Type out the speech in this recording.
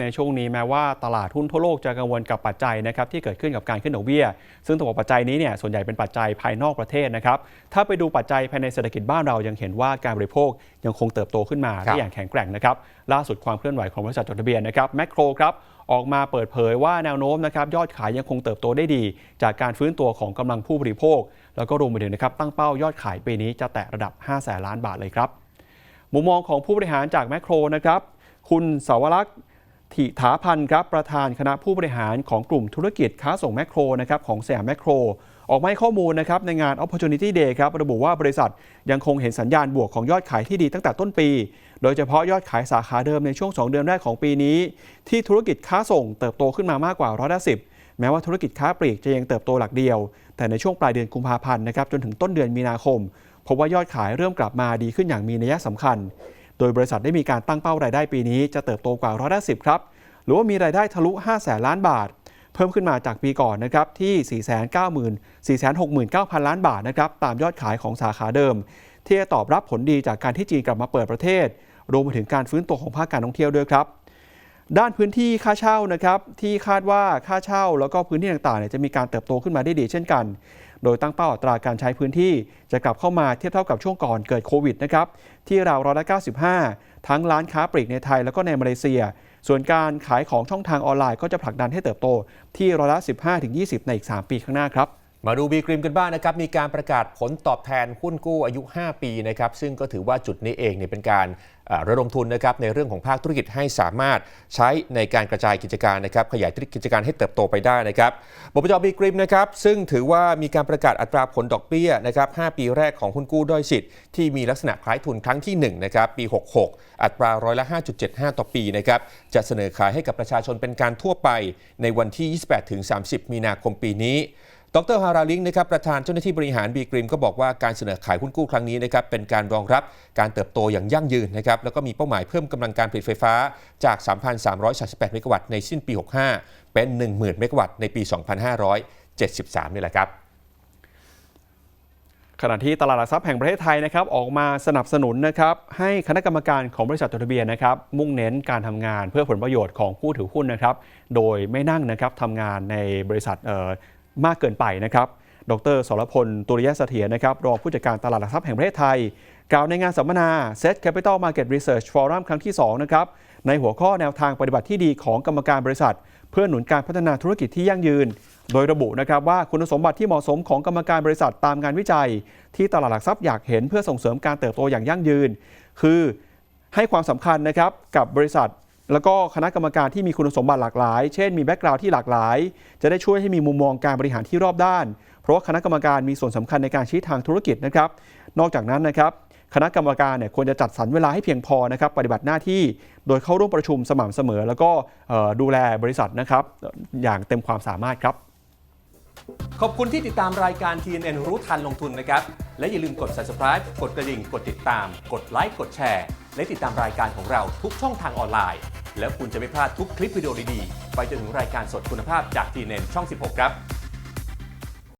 ในช่วงนี้แม้ว่าตลาดหุ้นทั่วโลกจะกังวลกับปัจจัยนะครับที่เกิดขึ้นกับการขึ้นดอกเบี้ย ซึ่งตัวปัจจัยนี้เนี่ยส่วนใหญ่เป็นปัจจัยภายนอกประเทศนะครับถ้าไปดูปัจจัยภายในเศรษฐกิจบ้านเรายังเห็นว่าการบริโภคยังคงเติบโตขึ้นมาได้อย่างแข็งแกร่งนะครับล่าสุดความเคลื่อนไหวของบริษัทจดทะเบียนนะครับแมคโครครับออกมาเปิดเผยว่าแนวโน้มนะครับยอดขายยังคงเติบโตได้ดี จากการฟื้นตัวของกำลังผู้บริโภค แล้วก็รวมไปถึงนะครับตั้งเป้ายอดขายปีนี้จะแตะระดับ 5 แสนล้านบาทเลยครับมุมมองของผู้บริหารจากแมคโครนะครับคุณสาวรักษ์ ถิถาพันธ์ครับประธานคณะผู้บริหารของกลุ่มธุรกิจค้าส่งแมคโครนะครับของสยามแมคโคร ออกมาให้ข้อมูลนะครับในงาน Opportunity Day ครับระบุว่าบริษัทยังคงเห็นสัญญาณบวกของยอดขายที่ดีตั้งแต่ต้นปี โดยเฉพาะยอดขายสาขาเดิมในช่วง 2 เดือนแรกของปีนี้ ที่ธุรกิจค้าส่งเติบโตขึ้นมามากกว่าร้อยละสิบแม้ว่าธุรกิจค้าปลีกจะยังเติบโตหลักเดียว แต่ในช่วงปลายเดือนกุมภาพันธ์นะครับจนถึงต้นเดือนมีนาคมพบว่ายอดขายเริ่มกลับมาดีขึ้นอย่างมีนัยสำคัญ โดยบริษัทได้มีการตั้งเป้ารายได้ปีนี้จะเติบโตกว่าร้อยละสิบครับ หรือว่ามีรายได้ทะลุ5แสนล้านบาท เพิ่มขึ้นมาจากปีก่อนนะครับที่ 4 9 469,000 ล้านบาทนะครับตามยอดขายของสาขาเดิม ที่จะตอบรับผลดีจากการที่จีนกลับมาเปิดประเทศ รวมไปถึงการฟื้นตัวของภาคการท่องเที่ยวด้วยครับ ด้านพื้นที่ค่าเช่านะครับที่คาดว่าค่าเช่าแล้วก็พื้นที่ต่างๆจะมีการเติบโตขึ้นมาได้ดีเช่นกัน โดยตั้งเป้าอัตราการใช้พื้นที่จะกลับเข้ามาเทียบเท่ากับช่วงก่อนเกิดโควิดนะครับที่ราวร้อยละ95 ทั้งร้านค้าปลีกในไทยแล้วก็ในมาเลเซีย ส่วนการขายของช่องทางออนไลน์ก็จะผลักดันให้เติบโตที่ร้อยละ 15-20 ในอีก 3 ปีข้างหน้าครับ มาดูบีกริมกันบ้างนะครับ มีการประกาศผลตอบแทนหุ้นกู้อายุ 5 ปีนะครับ ซึ่งก็ถือว่าจุดนี้เองเนี่ยเป็นการระดมทุนนะครับในเรื่องของภาคธุรกิจให้สามารถใช้ในการกระจายกิจการนะครับ ขยายกิจการให้เติบโตไปได้นะครับบปจบีกริมนะครับ ซึ่งถือว่ามีการประกาศอัตราผลดอกเบี้ยนะครับ 5 ปีแรกของหุ้นกู้ด้อยสิทธิ์ที่มีลักษณะคล้ายทุนครั้งที่1นะครับปี 66 อัตราร้อยละ 5.75 ต่อปีนะครับจะเสนอขายให้กับประชาชนเป็นการทั่วไปในวันที่ 28-30 มีนาคมปีนี้ ดรฮาราลิงนะครับประธานเจ้าหน้าที่บริหารบีกริมก็บอกว่าการเสนอขายหุ้นกู้ครั้งนี้นะครับเป็นการรองรับการเติบโตอย่างยั่งยืนนะครับแล้วก็มีเป้าหมายเพิ่มกำลังการผลิตไฟฟ้าจาก 3,338 เมกะวัตต์ในสิ้นปี 65 เป็น 10,000 เมกะวัตต์ในปี 2573 นี่แหละครับขณะที่ตลาดหลักทรัพย์แห่งประเทศไทยนะครับออกมาสนับสนุนนะครับให้คณะกรรมการของบริษัทจดทะเบียนนะครับมุ่งเน้นการทำงานเพื่อผลประโยชน์ของผู้ถือหุ้นนะครับโดยไม่นั่งนะครับทำงานในบริษัท มากเกินไปนะครับ ดรสรพล ตุริยะเสถียรนะครับ รองผู้จัดการตลาดหลักทรัพย์แห่งประเทศไทย กล่าวในงานสัมมนา Set Capital Market Research Forum ครั้งที่ 2 นะครับ ในหัวข้อแนวทางปฏิบัติที่ดีของกรรมการบริษัท เพื่อหนุนการพัฒนาธุรกิจที่ยั่งยืน โดยระบุนะครับว่าคุณสมบัติที่เหมาะสมของกรรมการบริษัทตามงานวิจัย ที่ตลาดหลักทรัพย์อยากเห็นเพื่อส่งเสริมการเติบโตอย่างยั่งยืน คือให้ความสำคัญนะครับกับบริษัท แล้วก็คณะกรรมการที่มีคุณสมบัติหลากหลาย เช่นมีแบ็กกราวด์ที่หลากหลาย จะได้ช่วยให้มีมุมมองการบริหารที่รอบด้าน เพราะว่าคณะกรรมการมีส่วนสำคัญในการชี้ทางธุรกิจนะครับ นอกจากนั้นนะครับคณะกรรมการเนี่ยควรจะจัดสรรเวลาให้เพียงพอนะครับปฏิบัติหน้าที่โดยเข้าร่วมประชุมสม่ำเสมอ แล้วก็ดูแลบริษัทนะครับอย่างเต็มความสามารถครับ ขอบคุณที่ติดตามรายการ TNN รู้ทันลงทุนนะครับ และอย่าลืมกด subscribe กดกระดิ่ง กดติดตาม กดไลค์ กดแชร์ และติดตามรายการของเราทุกช่องทางออนไลน์ แล้วคุณจะไม่พลาดทุกคลิปวิดีโอดีๆ ไปจนถึงรายการสดคุณภาพจาก TNN ช่อง 16 ครับ